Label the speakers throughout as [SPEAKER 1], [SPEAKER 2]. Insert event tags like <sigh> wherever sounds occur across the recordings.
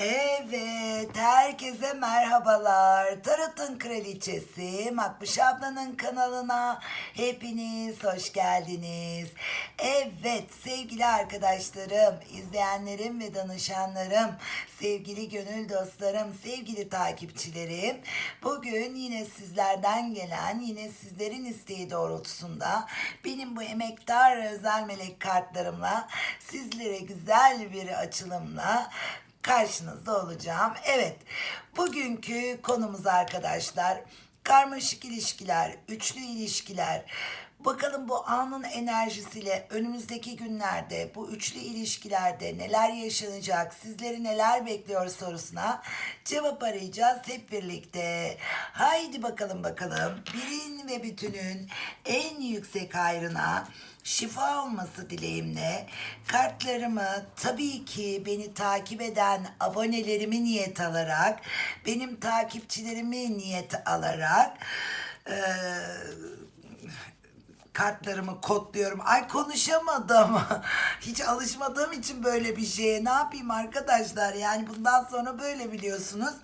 [SPEAKER 1] Evet, herkese merhabalar. Tarot'un kraliçesi Makbuş ablanın kanalına hepiniz hoş geldiniz. Evet sevgili arkadaşlarım, izleyenlerim ve danışanlarım, sevgili gönül dostlarım, sevgili takipçilerim. Bugün yine sizlerden gelen, yine sizlerin isteği doğrultusunda benim bu emektar özel melek kartlarımla sizlere güzel bir açılımla karşınızda olacağım. Evet, bugünkü konumuz arkadaşlar karmaşık ilişkiler, üçlü ilişkiler. Bakalım bu anın enerjisiyle önümüzdeki günlerde bu üçlü ilişkilerde neler yaşanacak, sizleri neler bekliyor sorusuna cevap arayacağız hep birlikte. Haydi bakalım bakalım birin ve bütünün en yüksek hayrına şifa olması dileğimle kartlarımı tabii ki beni takip eden abonelerimi niyet alarak benim takipçilerimi niyet alarak eee kartlarımı kodluyorum. Ay konuşamadım. <laughs> Hiç alışmadığım için böyle bir şeye ne yapayım arkadaşlar? Yani bundan sonra böyle biliyorsunuz.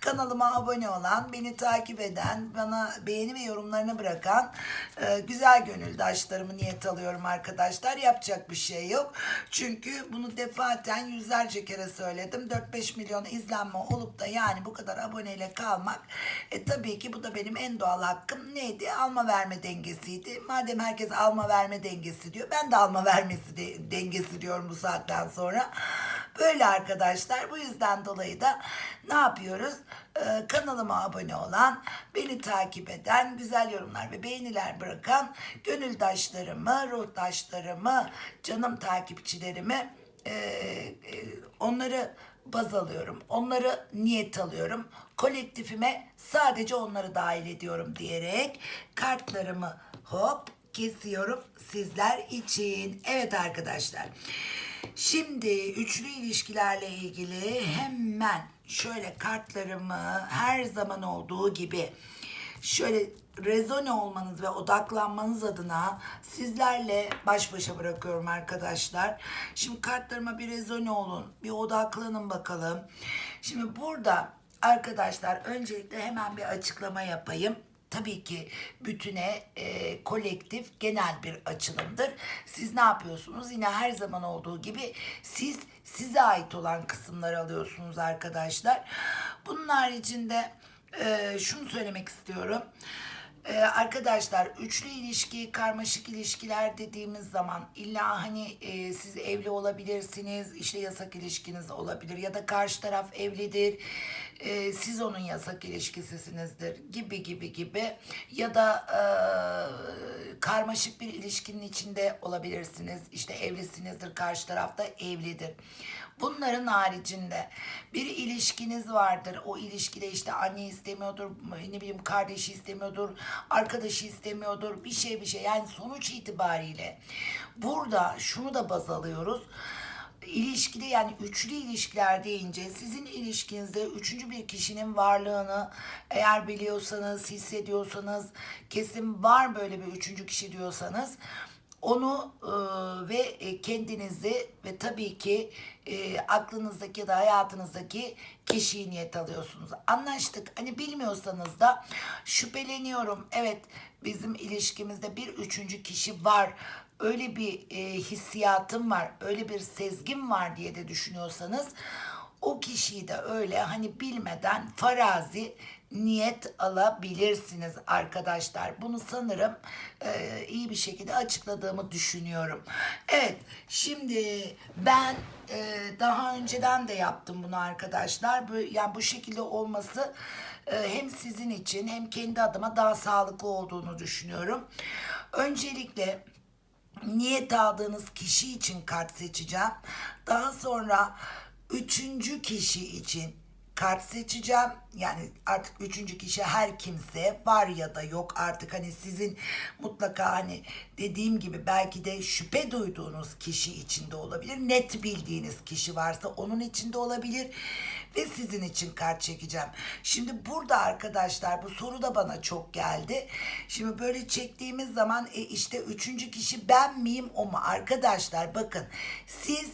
[SPEAKER 1] Kanalıma abone olan, beni takip eden, bana beğeni ve yorumlarını bırakan e, güzel gönüldaşlarımı niyet alıyorum arkadaşlar. Yapacak bir şey yok. Çünkü bunu defaten yüzlerce kere söyledim. 4-5 milyon izlenme olup da yani bu kadar aboneyle kalmak e, tabii ki bu da benim en doğal hakkım. Neydi? Alma verme dengesiydi. Madem herkes alma verme dengesi diyor. Ben de alma vermesi de, dengesi diyorum bu saatten sonra. Böyle arkadaşlar. Bu yüzden dolayı da ne yapıyoruz? Ee, kanalıma abone olan, beni takip eden, güzel yorumlar ve beğeniler bırakan gönüldaşlarımı, ruhtaşlarımı, canım takipçilerimi e, e, onları baz alıyorum. Onları niyet alıyorum. Kolektifime sadece onları dahil ediyorum diyerek kartlarımı hop kesiyorum sizler için. Evet arkadaşlar. Şimdi üçlü ilişkilerle ilgili hemen şöyle kartlarımı her zaman olduğu gibi şöyle rezone olmanız ve odaklanmanız adına sizlerle baş başa bırakıyorum arkadaşlar. Şimdi kartlarıma bir rezone olun, bir odaklanın bakalım. Şimdi burada arkadaşlar öncelikle hemen bir açıklama yapayım. Tabii ki bütüne e, kolektif genel bir açılımdır. Siz ne yapıyorsunuz? Yine her zaman olduğu gibi siz size ait olan kısımları alıyorsunuz arkadaşlar. Bunun haricinde e, şunu söylemek istiyorum. Ee, arkadaşlar üçlü ilişki, karmaşık ilişkiler dediğimiz zaman illa hani e, siz evli olabilirsiniz, işte yasak ilişkiniz olabilir ya da karşı taraf evlidir, e, siz onun yasak ilişkisisinizdir gibi gibi gibi ya da e, karmaşık bir ilişkinin içinde olabilirsiniz, işte evlisinizdir, karşı tarafta evlidir. Bunların haricinde bir ilişkiniz vardır. O ilişkide işte anne istemiyordur, ne bileyim kardeşi istemiyordur, arkadaşı istemiyordur, bir şey bir şey. Yani sonuç itibariyle burada şunu da baz alıyoruz. İlişkide yani üçlü ilişkiler deyince sizin ilişkinizde üçüncü bir kişinin varlığını eğer biliyorsanız, hissediyorsanız, kesin var böyle bir üçüncü kişi diyorsanız onu e, ve e, kendinizi ve tabii ki e, aklınızdaki ya da hayatınızdaki kişiyi niyet alıyorsunuz. Anlaştık. Hani bilmiyorsanız da şüpheleniyorum. Evet bizim ilişkimizde bir üçüncü kişi var. Öyle bir e, hissiyatım var, öyle bir sezgim var diye de düşünüyorsanız o kişiyi de öyle hani bilmeden farazi niyet alabilirsiniz arkadaşlar. Bunu sanırım e, iyi bir şekilde açıkladığımı düşünüyorum. Evet şimdi ben e, daha önceden de yaptım bunu arkadaşlar. Bu, yani bu şekilde olması e, hem sizin için hem kendi adıma daha sağlıklı olduğunu düşünüyorum. Öncelikle niyet aldığınız kişi için kart seçeceğim. Daha sonra üçüncü kişi için kart seçeceğim. Yani artık üçüncü kişi her kimse var ya da yok artık hani sizin mutlaka hani dediğim gibi belki de şüphe duyduğunuz kişi içinde olabilir. Net bildiğiniz kişi varsa onun içinde olabilir ve sizin için kart çekeceğim. Şimdi burada arkadaşlar bu soru da bana çok geldi. Şimdi böyle çektiğimiz zaman e işte üçüncü kişi ben miyim o mu? Arkadaşlar bakın siz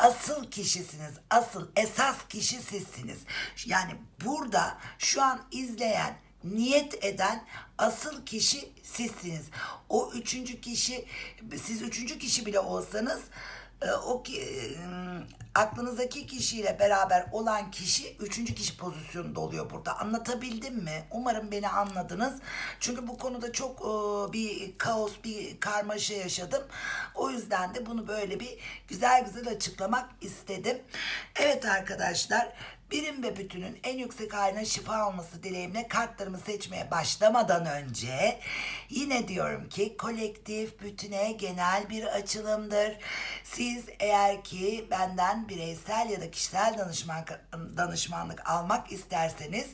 [SPEAKER 1] asıl kişisiniz. Asıl esas kişi sizsiniz. Yani burada şu an izleyen niyet eden asıl kişi sizsiniz. O üçüncü kişi, siz üçüncü kişi bile olsanız o ki, e, aklınızdaki kişiyle beraber olan kişi üçüncü kişi pozisyonunda oluyor burada. Anlatabildim mi? Umarım beni anladınız. Çünkü bu konuda çok e, bir kaos, bir karmaşa yaşadım. O yüzden de bunu böyle bir güzel güzel açıklamak istedim. Evet arkadaşlar birim ve bütünün en yüksek haline şifa olması dileğimle kartlarımı seçmeye başlamadan önce yine diyorum ki kolektif bütüne genel bir açılımdır. Siz eğer ki benden bireysel ya da kişisel danışman, danışmanlık almak isterseniz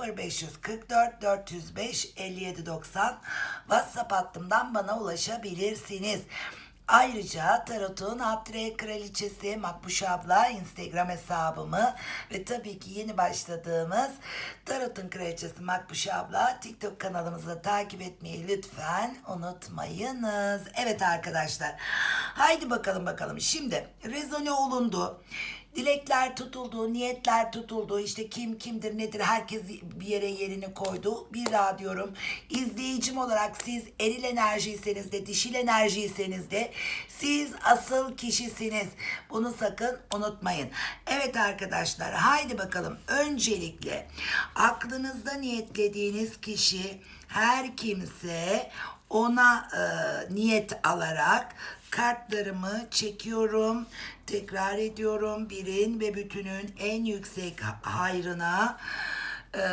[SPEAKER 1] 0544 405 5790 WhatsApp hattımdan bana ulaşabilirsiniz. Ayrıca Tarot'un Abdire Kraliçesi Makbuş abla Instagram hesabımı ve tabii ki yeni başladığımız Tarot'un Kraliçesi Makbuş abla TikTok kanalımızı takip etmeyi lütfen unutmayınız. Evet arkadaşlar haydi bakalım bakalım şimdi rezone olundu. Dilekler tutuldu, niyetler tutuldu. İşte kim kimdir nedir herkes bir yere yerini koydu. Bir daha diyorum izleyicim olarak siz eril enerjiyseniz de dişil enerjiyseniz de siz asıl kişisiniz. Bunu sakın unutmayın. Evet arkadaşlar haydi bakalım. Öncelikle aklınızda niyetlediğiniz kişi her kimse ona e, niyet alarak kartlarımı çekiyorum. Tekrar ediyorum. Birin ve bütünün en yüksek hayrına e,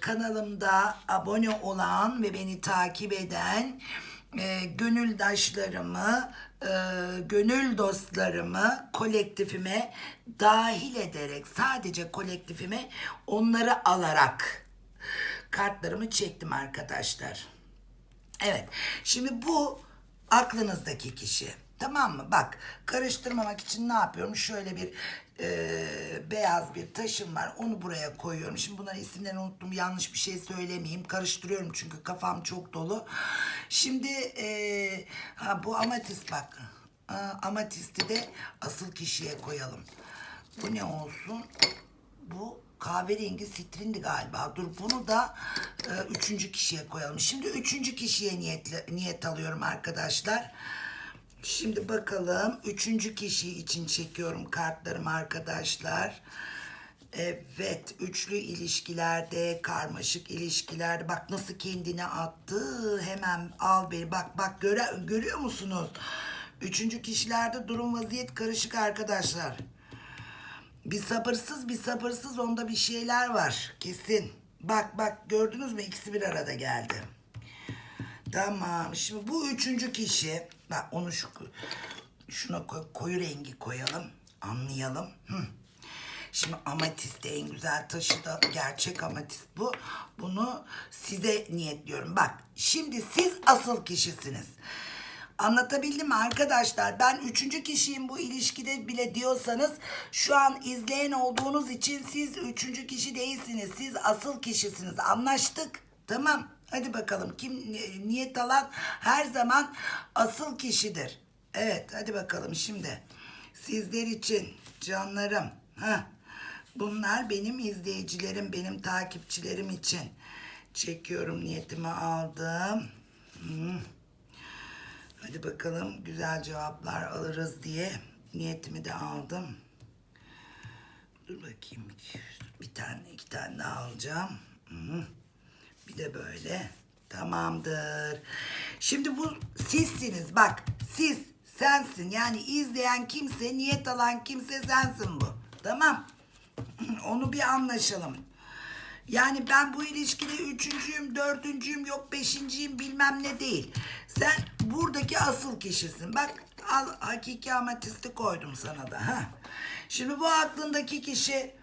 [SPEAKER 1] kanalımda abone olan ve beni takip eden e, gönüldaşlarımı, e, gönül dostlarımı kolektifime dahil ederek sadece kolektifime onları alarak kartlarımı çektim arkadaşlar. Evet. Şimdi bu aklınızdaki kişi. Tamam mı? Bak karıştırmamak için ne yapıyorum? Şöyle bir e, beyaz bir taşım var. Onu buraya koyuyorum. Şimdi bunların isimlerini unuttum. Yanlış bir şey söylemeyeyim. Karıştırıyorum çünkü kafam çok dolu. Şimdi e, ha, bu amatist bak. Ha, amatisti de asıl kişiye koyalım. Bu ne olsun? Bu kahverengi sitrindi galiba. Dur bunu da e, üçüncü kişiye koyalım. Şimdi üçüncü kişiye niyetle, niyet alıyorum arkadaşlar. Şimdi bakalım üçüncü kişi için çekiyorum kartlarımı arkadaşlar. Evet, üçlü ilişkilerde, karmaşık ilişkilerde bak nasıl kendine attı. Hemen al beni. Bak bak göre, görüyor musunuz? Üçüncü kişilerde durum vaziyet karışık arkadaşlar. Bir sabırsız bir sabırsız onda bir şeyler var kesin. Bak bak gördünüz mü ikisi bir arada geldi. Tamam şimdi bu üçüncü kişi bak onu şu şuna koy, koyu rengi koyalım anlayalım. Hı. Şimdi amatist en güzel taşı da gerçek amatist bu. Bunu size niyetliyorum. Bak şimdi siz asıl kişisiniz. Anlatabildim mi arkadaşlar? Ben üçüncü kişiyim bu ilişkide bile diyorsanız şu an izleyen olduğunuz için siz üçüncü kişi değilsiniz. Siz asıl kişisiniz. Anlaştık. Tamam. Hadi bakalım. Kim ni- niyet alan her zaman asıl kişidir. Evet hadi bakalım şimdi. Sizler için canlarım. Heh. Bunlar benim izleyicilerim, benim takipçilerim için. Çekiyorum niyetimi aldım. Hmm. Hadi bakalım güzel cevaplar alırız diye niyetimi de aldım. Dur bakayım. Bir tane iki tane daha alacağım. Bir de böyle. Tamamdır. Şimdi bu sizsiniz. Bak siz sensin. Yani izleyen kimse, niyet alan kimse sensin bu. Tamam. <clears throat> Onu bir anlaşalım. Yani ben bu ilişkide üçüncüyüm, dördüncüyüm, yok beşinciyim bilmem ne değil. Sen buradaki asıl kişisin. Bak al hakiki ametisti koydum sana da. Ha. Şimdi bu aklındaki kişi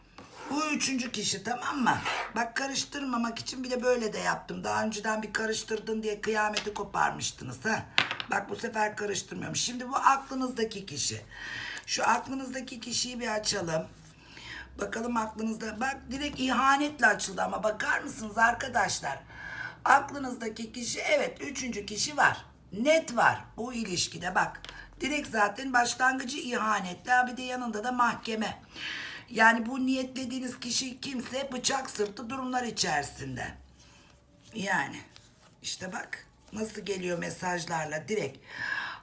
[SPEAKER 1] bu üçüncü kişi tamam mı? Bak karıştırmamak için bir de böyle de yaptım. Daha önceden bir karıştırdın diye kıyameti koparmıştınız ha. Bak bu sefer karıştırmıyorum. Şimdi bu aklınızdaki kişi. Şu aklınızdaki kişiyi bir açalım. Bakalım aklınızda. Bak direkt ihanetle açıldı ama bakar mısınız arkadaşlar? Aklınızdaki kişi evet üçüncü kişi var. Net var bu ilişkide bak. Direkt zaten başlangıcı ihanetle bir de yanında da mahkeme. Yani bu niyetlediğiniz kişi kimse bıçak sırtı durumlar içerisinde. Yani işte bak nasıl geliyor mesajlarla direkt.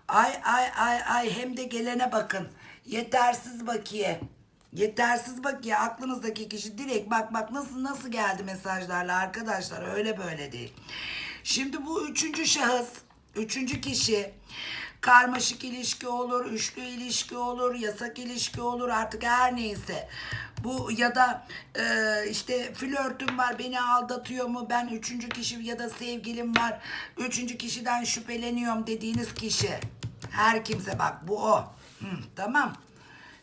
[SPEAKER 1] Ay ay ay ay hem de gelene bakın. Yetersiz bakiye. Yetersiz bakiye aklınızdaki kişi direkt bak bak nasıl nasıl geldi mesajlarla arkadaşlar öyle böyle değil. Şimdi bu üçüncü şahıs, üçüncü kişi karmaşık ilişki olur, üçlü ilişki olur, yasak ilişki olur artık her neyse. Bu ya da e, işte flörtüm var beni aldatıyor mu ben üçüncü kişi ya da sevgilim var üçüncü kişiden şüpheleniyorum dediğiniz kişi. Her kimse bak bu o. Hı, tamam.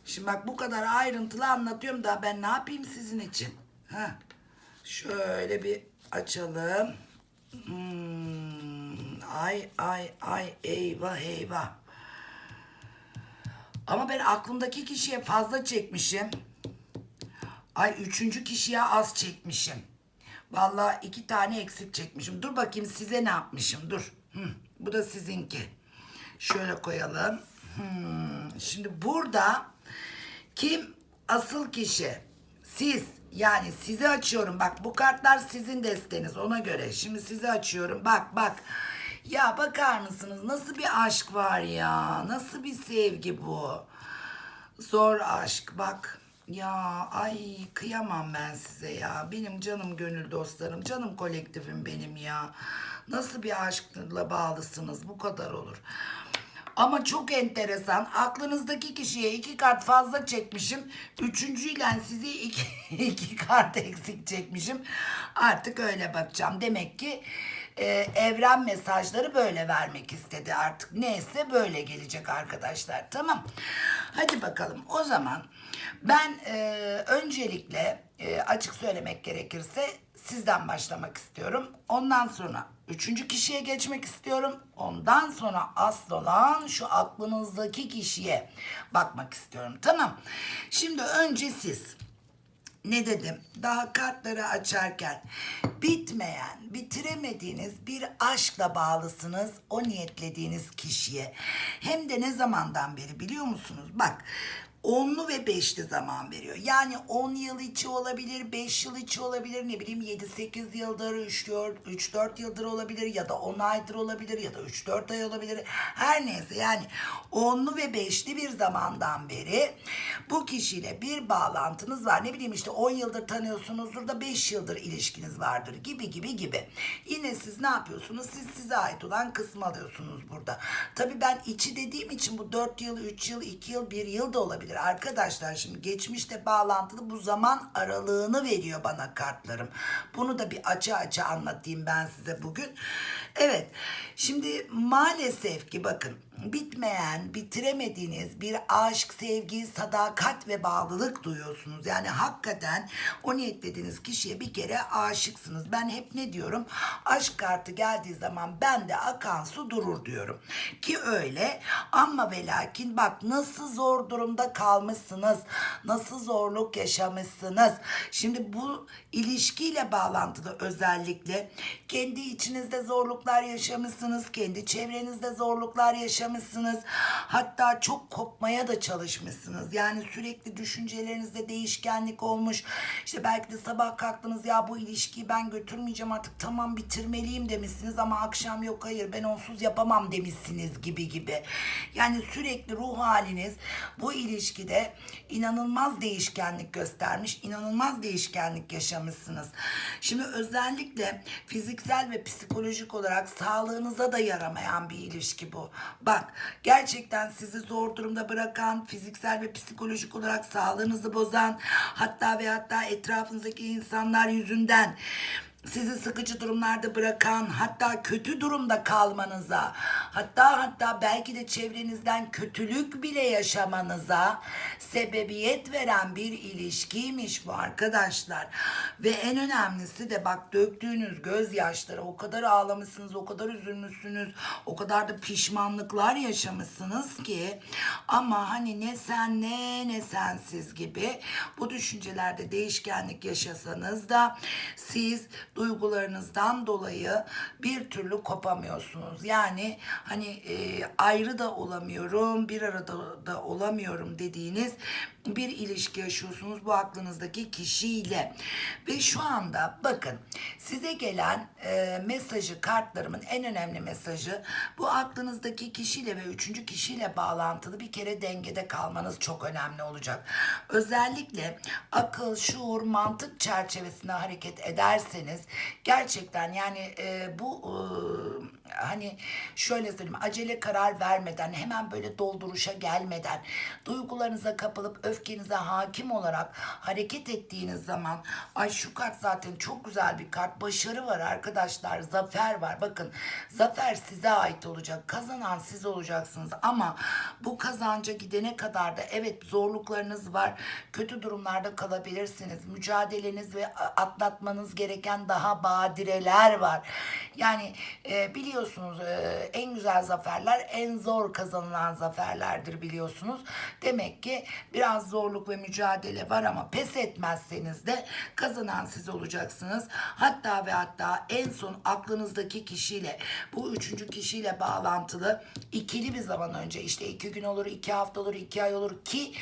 [SPEAKER 1] Şimdi bak bu kadar ayrıntılı anlatıyorum da ben ne yapayım sizin için? Ha. Şöyle bir açalım. Hmm, ay ay ay eyvah eyvah. Ama ben aklımdaki kişiye fazla çekmişim. Ay üçüncü kişiye az çekmişim. Vallahi iki tane eksik çekmişim. Dur bakayım size ne yapmışım dur. Hı, bu da sizinki. Şöyle koyalım. Hmm, şimdi burada kim asıl kişi? Siz yani sizi açıyorum. Bak bu kartlar sizin desteniz ona göre. Şimdi sizi açıyorum. Bak bak. Ya bakar mısınız nasıl bir aşk var ya? Nasıl bir sevgi bu? Zor aşk bak. Ya ay kıyamam ben size ya. Benim canım gönül dostlarım, canım kolektifim benim ya. Nasıl bir aşkla bağlısınız bu kadar olur. Ama çok enteresan. Aklınızdaki kişiye iki kart fazla çekmişim. Üçüncüyle sizi iki, <laughs> iki kart eksik çekmişim. Artık öyle bakacağım. Demek ki e, evren mesajları böyle vermek istedi artık. Neyse böyle gelecek arkadaşlar. Tamam. Hadi bakalım. O zaman ben e, öncelikle e, açık söylemek gerekirse sizden başlamak istiyorum. Ondan sonra üçüncü kişiye geçmek istiyorum. Ondan sonra asıl olan şu aklınızdaki kişiye bakmak istiyorum. Tamam. Şimdi önce siz ne dedim? Daha kartları açarken bitmeyen, bitiremediğiniz bir aşkla bağlısınız o niyetlediğiniz kişiye. Hem de ne zamandan beri biliyor musunuz? Bak onlu ve beşli zaman veriyor. Yani 10 yıl içi olabilir, 5 yıl içi olabilir, ne bileyim 7-8 yıldır, 3-4 yıldır olabilir ya da 10 aydır olabilir ya da 3-4 ay olabilir. Her neyse yani onlu ve beşli bir zamandan beri bu kişiyle bir bağlantınız var. Ne bileyim işte 10 yıldır tanıyorsunuzdur da 5 yıldır ilişkiniz vardır gibi gibi gibi. Yine siz ne yapıyorsunuz? Siz size ait olan kısmı alıyorsunuz burada. Tabii ben içi dediğim için bu 4 yıl, 3 yıl, 2 yıl, 1 yıl da olabilir arkadaşlar. Şimdi geçmişte bağlantılı bu zaman aralığını veriyor bana kartlarım. Bunu da bir açı açı anlatayım ben size bugün. Evet. Şimdi maalesef ki bakın bitmeyen, bitiremediğiniz bir aşk, sevgi, sadakat ve bağlılık duyuyorsunuz. Yani hakikaten o niyetlediğiniz kişiye bir kere aşıksınız. Ben hep ne diyorum? Aşk kartı geldiği zaman bende akan su durur diyorum. Ki öyle ama ve lakin bak nasıl zor durumda kalmışsınız. Nasıl zorluk yaşamışsınız. Şimdi bu ilişkiyle bağlantılı özellikle kendi içinizde zorluklar yaşamışsınız. Kendi çevrenizde zorluklar yaşamışsınız. Hatta çok kopmaya da çalışmışsınız. Yani sürekli düşüncelerinizde değişkenlik olmuş. İşte belki de sabah kalktınız ya bu ilişkiyi ben götürmeyeceğim artık tamam bitirmeliyim demişsiniz ama akşam yok hayır ben onsuz yapamam demişsiniz gibi gibi. Yani sürekli ruh haliniz bu ilişkide inanılmaz değişkenlik göstermiş, inanılmaz değişkenlik yaşamışsınız. Şimdi özellikle fiziksel ve psikolojik olarak sağlığınıza da yaramayan bir ilişki bu. Bak gerçekten sizi zor durumda bırakan, fiziksel ve psikolojik olarak sağlığınızı bozan, hatta ve hatta etrafınızdaki insanlar yüzünden sizi sıkıcı durumlarda bırakan, hatta kötü durumda kalmanıza, hatta hatta belki de çevrenizden kötülük bile yaşamanıza sebebiyet veren bir ilişkiymiş bu arkadaşlar. Ve en önemlisi de bak döktüğünüz gözyaşları o kadar ağlamışsınız, o kadar üzülmüşsünüz, o kadar da pişmanlıklar yaşamışsınız ki ama hani ne sen ne ne sensiz gibi bu düşüncelerde değişkenlik yaşasanız da siz duygularınızdan dolayı bir türlü kopamıyorsunuz. Yani hani e, ayrı da olamıyorum, bir arada da olamıyorum dediğiniz bir ilişki yaşıyorsunuz bu aklınızdaki kişiyle. Ve şu anda bakın size gelen e, mesajı, kartlarımın en önemli mesajı bu aklınızdaki kişiyle ve üçüncü kişiyle bağlantılı bir kere dengede kalmanız çok önemli olacak. Özellikle akıl, şuur, mantık çerçevesinde hareket ederseniz gerçekten yani e, bu e, hani şöyle söyleyeyim acele karar vermeden hemen böyle dolduruşa gelmeden duygularınıza kapılıp öfkenize hakim olarak hareket ettiğiniz zaman ay şu kart zaten çok güzel bir kart başarı var arkadaşlar zafer var. Bakın zafer size ait olacak kazanan siz olacaksınız ama bu kazanca gidene kadar da evet zorluklarınız var kötü durumlarda kalabilirsiniz. Mücadeleniz ve atlatmanız gereken daha badireler var. Yani e, biliyorsunuz e, en güzel zaferler en zor kazanılan zaferlerdir biliyorsunuz. Demek ki biraz zorluk ve mücadele var ama pes etmezseniz de kazanan siz olacaksınız. Hatta ve hatta en son aklınızdaki kişiyle bu üçüncü kişiyle bağlantılı ikili bir zaman önce işte iki gün olur, iki hafta olur, iki ay olur ki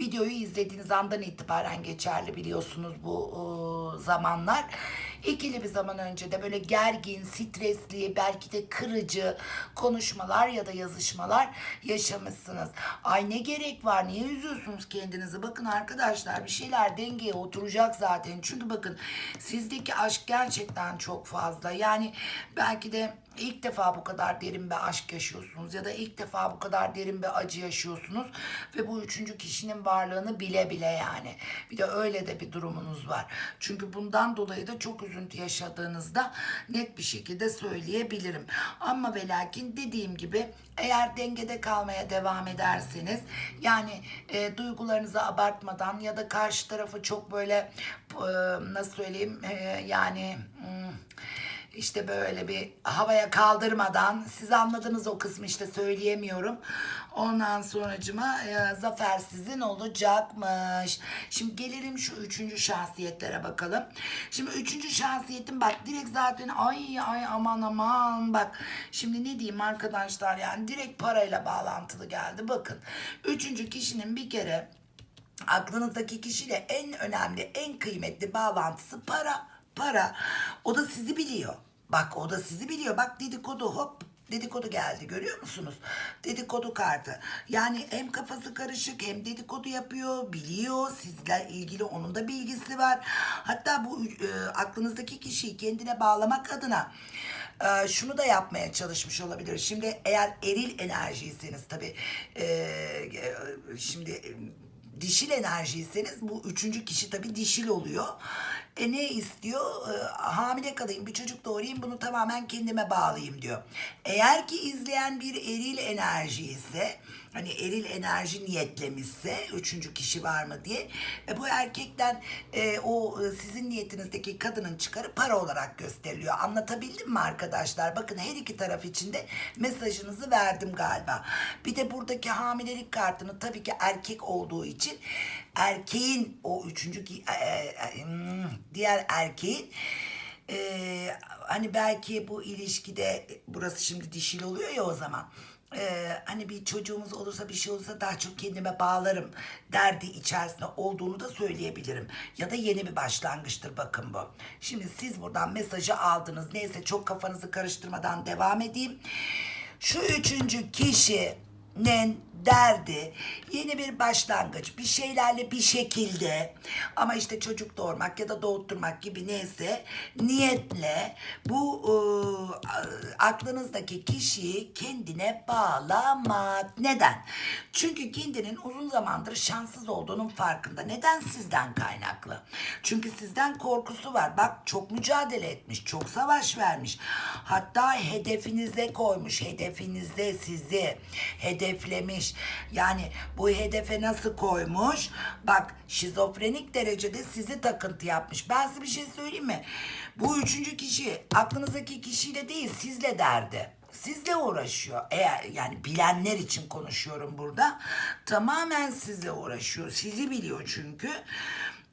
[SPEAKER 1] videoyu izlediğiniz andan itibaren geçerli biliyorsunuz bu e, zamanlar. İkili bir zaman önce de böyle gergin, stresli, belki de kırıcı konuşmalar ya da yazışmalar yaşamışsınız. Ay ne gerek var? Niye üzüyorsunuz kendinizi? Bakın arkadaşlar bir şeyler dengeye oturacak zaten. Çünkü bakın sizdeki aşk gerçekten çok fazla. Yani belki de ilk defa bu kadar derin bir aşk yaşıyorsunuz ya da ilk defa bu kadar derin bir acı yaşıyorsunuz ve bu üçüncü kişinin varlığını bile bile yani. Bir de öyle de bir durumunuz var. Çünkü bundan dolayı da çok üzüntü yaşadığınızda net bir şekilde söyleyebilirim. Ama ve lakin dediğim gibi eğer dengede kalmaya devam ederseniz yani e, duygularınızı abartmadan ya da karşı tarafı çok böyle e, nasıl söyleyeyim e, yani hmm, işte böyle bir havaya kaldırmadan siz anladınız o kısmı işte söyleyemiyorum. Ondan sonracıma e, zafer sizin olacakmış. Şimdi gelelim şu üçüncü şahsiyetlere bakalım. Şimdi üçüncü şahsiyetin bak direkt zaten ay ay aman aman bak. Şimdi ne diyeyim arkadaşlar yani direkt parayla bağlantılı geldi. Bakın üçüncü kişinin bir kere aklınızdaki kişiyle en önemli, en kıymetli bağlantısı para. Para. O da sizi biliyor. Bak o da sizi biliyor. Bak dedikodu hop dedikodu geldi görüyor musunuz? Dedikodu kartı. Yani hem kafası karışık hem dedikodu yapıyor, biliyor. Sizle ilgili onun da bilgisi var. Hatta bu e, aklınızdaki kişiyi kendine bağlamak adına e, şunu da yapmaya çalışmış olabilir. Şimdi eğer eril enerjiyseniz tabii e, e, şimdi e, dişil enerjiyseniz bu üçüncü kişi tabii dişil oluyor. E ne istiyor? E, hamile kalayım, bir çocuk doğurayım, bunu tamamen kendime bağlayayım diyor. Eğer ki izleyen bir eril enerji ise, hani eril enerji niyetlemişse, üçüncü kişi var mı diye, e, bu erkekten e, o e, sizin niyetinizdeki kadının çıkarı para olarak gösteriliyor. Anlatabildim mi arkadaşlar? Bakın her iki taraf için de mesajınızı verdim galiba. Bir de buradaki hamilelik kartını tabii ki erkek olduğu için erkeğin o üçüncü ki e, e, hmm, diğer erkeğin e, hani belki bu ilişkide burası şimdi dişil oluyor ya o zaman e, hani bir çocuğumuz olursa bir şey olursa daha çok kendime bağlarım derdi içerisinde olduğunu da söyleyebilirim. Ya da yeni bir başlangıçtır bakın bu. Şimdi siz buradan mesajı aldınız. Neyse çok kafanızı karıştırmadan devam edeyim. Şu üçüncü kişinin derdi yeni bir başlangıç bir şeylerle bir şekilde ama işte çocuk doğurmak ya da doğutturmak gibi neyse niyetle bu e, aklınızdaki kişiyi kendine bağlamak. Neden? Çünkü kendinin uzun zamandır şanssız olduğunun farkında. Neden sizden kaynaklı? Çünkü sizden korkusu var. Bak çok mücadele etmiş, çok savaş vermiş. Hatta hedefinize koymuş, hedefinize sizi hedeflemiş. Yani bu hedefe nasıl koymuş? Bak şizofrenik derecede sizi takıntı yapmış. Ben size bir şey söyleyeyim mi? Bu üçüncü kişi aklınızdaki kişiyle değil sizle derdi. Sizle uğraşıyor. Eğer yani bilenler için konuşuyorum burada. Tamamen sizle uğraşıyor. Sizi biliyor çünkü.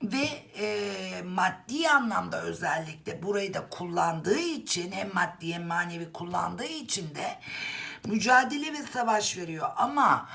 [SPEAKER 1] Ve e, maddi anlamda özellikle burayı da kullandığı için hem maddi hem manevi kullandığı için de mücadele ve savaş veriyor ama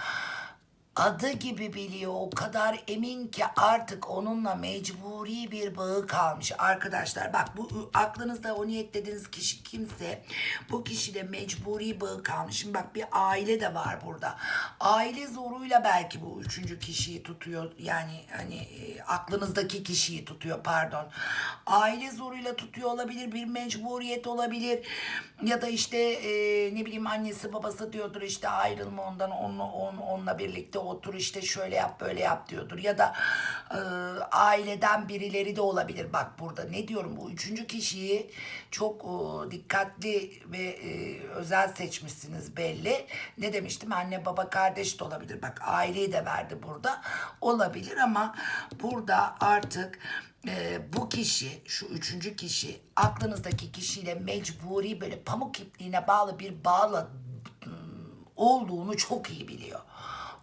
[SPEAKER 1] adı gibi biliyor. O kadar emin ki artık onunla mecburi bir bağı kalmış. Arkadaşlar bak bu aklınızda o niyetlediğiniz kişi kimse bu kişiyle mecburi bağı kalmış. Şimdi bak bir aile de var burada. Aile zoruyla belki bu üçüncü kişiyi tutuyor. Yani hani e, aklınızdaki kişiyi tutuyor pardon. Aile zoruyla tutuyor olabilir bir mecburiyet olabilir. Ya da işte e, ne bileyim annesi babası diyordur işte ayrılma ondan onunla, on, onunla birlikte otur işte şöyle yap böyle yap diyordur. Ya da e, aileden birileri de olabilir. Bak burada ne diyorum bu üçüncü kişiyi çok e, dikkatli ve e, özel seçmişsiniz belli. Ne demiştim? Anne baba kardeş de olabilir. Bak aileyi de verdi burada. Olabilir ama burada artık e, bu kişi, şu üçüncü kişi aklınızdaki kişiyle mecburi böyle pamuk ipliğine bağlı bir bağla ım, olduğunu çok iyi biliyor.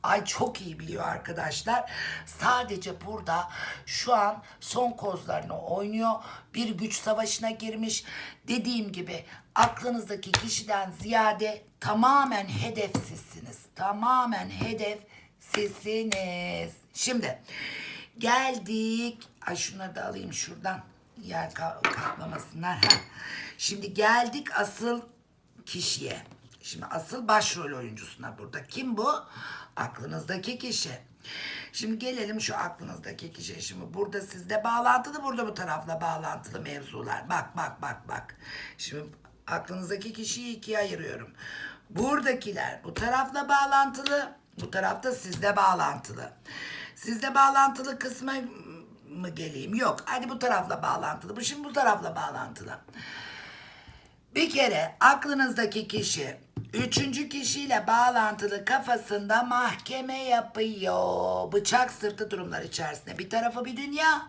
[SPEAKER 1] Ay çok iyi biliyor arkadaşlar. Sadece burada şu an son kozlarını oynuyor. Bir güç savaşına girmiş. Dediğim gibi aklınızdaki kişiden ziyade tamamen hedef sizsiniz. Tamamen hedef sizsiniz. Şimdi geldik. Ay şunları da alayım şuradan. Yer ka- kaplamasınlar. Heh. Şimdi geldik asıl kişiye. Şimdi asıl başrol oyuncusuna burada. Kim bu? Aklınızdaki kişi. Şimdi gelelim şu aklınızdaki kişiye. Şimdi burada sizde bağlantılı, burada bu tarafla bağlantılı mevzular. Bak bak bak bak. Şimdi aklınızdaki kişiyi ikiye ayırıyorum. Buradakiler bu tarafla bağlantılı, bu tarafta sizde bağlantılı. Sizde bağlantılı kısmı mı geleyim? Yok. Hadi bu tarafla bağlantılı. Bu şimdi bu tarafla bağlantılı. Bir kere aklınızdaki kişi üçüncü kişiyle bağlantılı kafasında mahkeme yapıyor. Bıçak sırtı durumlar içerisinde. Bir tarafı bir dünya,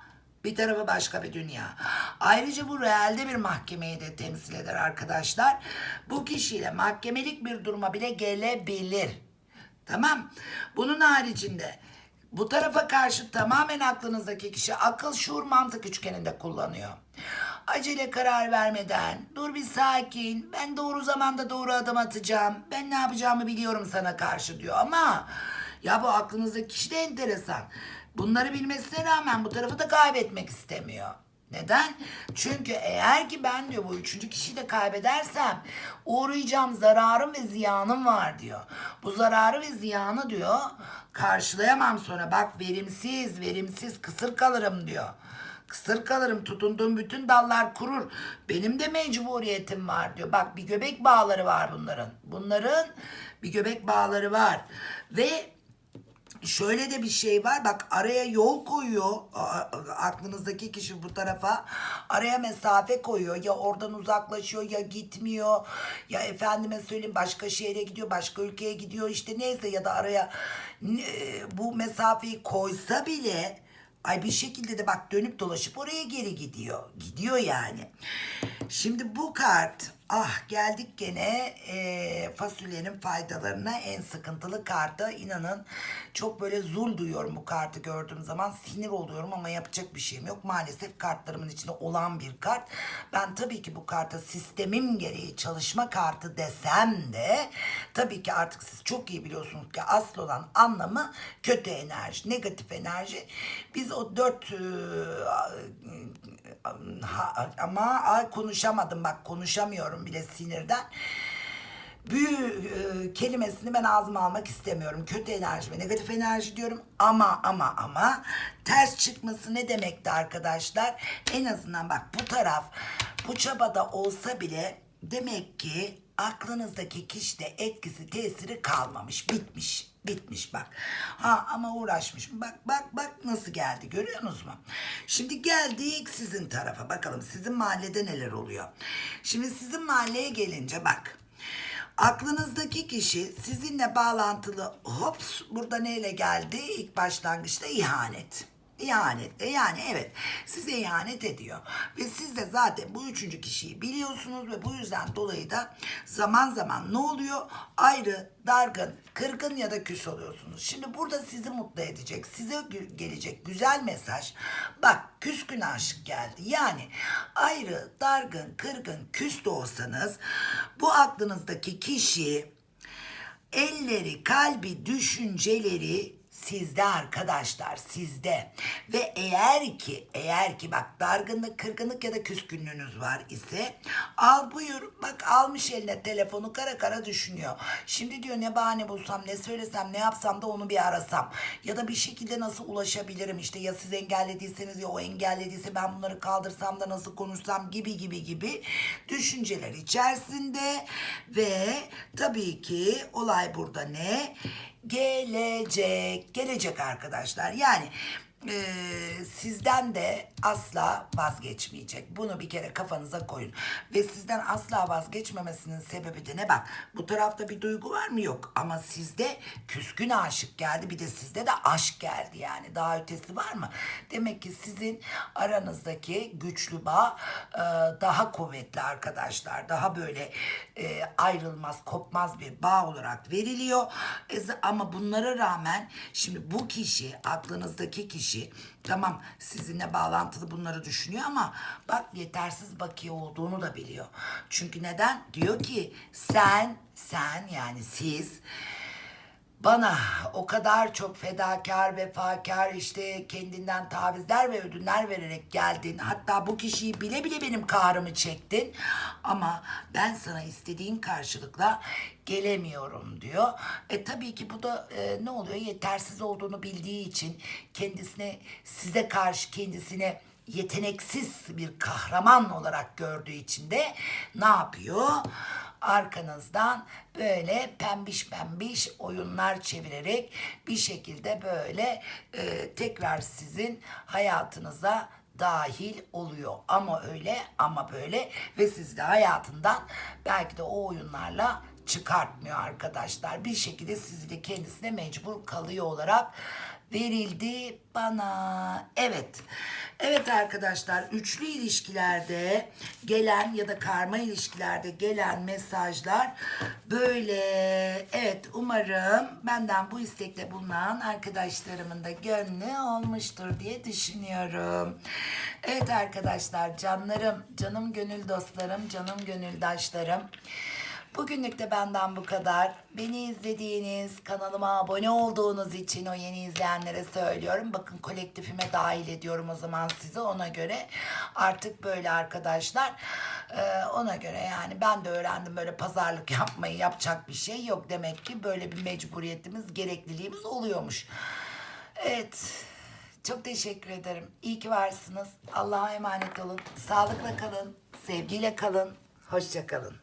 [SPEAKER 1] bir tarafı başka bir dünya. Ayrıca bu realde bir mahkemeyi de temsil eder arkadaşlar. Bu kişiyle mahkemelik bir duruma bile gelebilir. Tamam. Bunun haricinde bu tarafa karşı tamamen aklınızdaki kişi akıl, şuur, mantık üçgeninde kullanıyor. Acele karar vermeden, dur bir sakin, ben doğru zamanda doğru adım atacağım, ben ne yapacağımı biliyorum sana karşı diyor. Ama ya bu aklınızdaki kişi de enteresan. Bunları bilmesine rağmen bu tarafı da kaybetmek istemiyor. Neden? Çünkü eğer ki ben diyor bu üçüncü kişiyi de kaybedersem uğrayacağım zararım ve ziyanım var diyor. Bu zararı ve ziyanı diyor karşılayamam sonra bak verimsiz verimsiz kısır kalırım diyor. Kısır kalırım tutunduğum bütün dallar kurur. Benim de mecburiyetim var diyor. Bak bir göbek bağları var bunların. Bunların bir göbek bağları var. Ve Şöyle de bir şey var bak araya yol koyuyor aklınızdaki kişi bu tarafa araya mesafe koyuyor ya oradan uzaklaşıyor ya gitmiyor ya efendime söyleyeyim başka şehre gidiyor başka ülkeye gidiyor işte neyse ya da araya ne- bu mesafeyi koysa bile ay bir şekilde de bak dönüp dolaşıp oraya geri gidiyor. Gidiyor yani. Şimdi bu kart ah geldik gene e, fasulyenin faydalarına. En sıkıntılı karta inanın çok böyle zul duyuyorum bu kartı gördüğüm zaman. Sinir oluyorum ama yapacak bir şeyim yok. Maalesef kartlarımın içinde olan bir kart. Ben tabii ki bu karta sistemim gereği çalışma kartı desem de tabii ki artık siz çok iyi biliyorsunuz ki asıl olan anlamı kötü enerji negatif enerji. Biz o dört e, ha- ama ay konuşamadım. Bak konuşamıyorum bile sinirden. Büyü e, kelimesini ben ağzıma almak istemiyorum. Kötü enerji ve negatif enerji diyorum. Ama ama ama ters çıkması ne demekti arkadaşlar? En azından bak bu taraf bu çabada olsa bile demek ki aklınızdaki kişide etkisi tesiri kalmamış. Bitmiş. Bitmiş bak. Ha ama uğraşmış. Bak bak bak nasıl geldi görüyorsunuz mu? Şimdi geldik sizin tarafa. Bakalım sizin mahallede neler oluyor. Şimdi sizin mahalleye gelince bak. Aklınızdaki kişi sizinle bağlantılı hops burada neyle geldi? İlk başlangıçta ihanet. İhanette yani evet size ihanet ediyor. Ve siz de zaten bu üçüncü kişiyi biliyorsunuz ve bu yüzden dolayı da zaman zaman ne oluyor? Ayrı, dargın, kırgın ya da küs oluyorsunuz. Şimdi burada sizi mutlu edecek, size gelecek güzel mesaj. Bak küskün aşık geldi. Yani ayrı, dargın, kırgın, küs de olsanız bu aklınızdaki kişi elleri, kalbi, düşünceleri sizde arkadaşlar sizde. Ve eğer ki eğer ki bak dargınlık kırgınlık ya da küskünlüğünüz var ise al buyur. Bak almış eline telefonu kara kara düşünüyor. Şimdi diyor ne bahane bulsam ne söylesem ne yapsam da onu bir arasam. Ya da bir şekilde nasıl ulaşabilirim? İşte ya siz engellediyseniz ya o engellediyse ben bunları kaldırsam da nasıl konuşsam gibi gibi gibi düşünceler içerisinde. Ve tabii ki olay burada ne? Gelecek. Gelecek arkadaşlar. Yani e, sizden de asla vazgeçmeyecek. Bunu bir kere kafanıza koyun. Ve sizden asla vazgeçmemesinin sebebi de ne? Bak bu tarafta bir duygu var mı? Yok. Ama sizde küskün aşık geldi. Bir de sizde de aşk geldi yani. Daha ötesi var mı? Demek ki sizin aranızdaki güçlü bağ e, daha kuvvetli arkadaşlar. Daha böyle e, ayrılmaz, kopmaz bir bağ olarak veriliyor. E, ama bunlara rağmen şimdi bu kişi, aklınızdaki kişi tamam sizinle bağlantılı bunları düşünüyor ama bak yetersiz bakiye olduğunu da biliyor. Çünkü neden? Diyor ki sen, sen yani siz bana o kadar çok fedakar, vefakar işte kendinden tavizler ve ödünler vererek geldin. Hatta bu kişiyi bile bile benim kahrımı çektin. Ama ben sana istediğin karşılıkla gelemiyorum diyor. E tabii ki bu da e, ne oluyor? Yetersiz olduğunu bildiği için kendisine size karşı kendisine yeteneksiz bir kahraman olarak gördüğü için de ne yapıyor? Arkanızdan böyle pembiş pembiş oyunlar çevirerek bir şekilde böyle e, tekrar sizin hayatınıza dahil oluyor. Ama öyle ama böyle ve sizi de hayatından belki de o oyunlarla çıkartmıyor arkadaşlar. Bir şekilde sizi de kendisine mecbur kalıyor olarak verildi bana. Evet. Evet arkadaşlar üçlü ilişkilerde gelen ya da karma ilişkilerde gelen mesajlar böyle. Evet umarım benden bu istekte bulunan arkadaşlarımın da gönlü olmuştur diye düşünüyorum. Evet arkadaşlar canlarım, canım gönül dostlarım, canım gönüldaşlarım. Bugünlük de benden bu kadar. Beni izlediğiniz, kanalıma abone olduğunuz için o yeni izleyenlere söylüyorum. Bakın kolektifime dahil ediyorum o zaman sizi ona göre. Artık böyle arkadaşlar. Ee, ona göre yani ben de öğrendim böyle pazarlık yapmayı yapacak bir şey yok. Demek ki böyle bir mecburiyetimiz, gerekliliğimiz oluyormuş. Evet. Çok teşekkür ederim. İyi ki varsınız. Allah'a emanet olun. Sağlıkla kalın. Sevgiyle kalın. Hoşça kalın.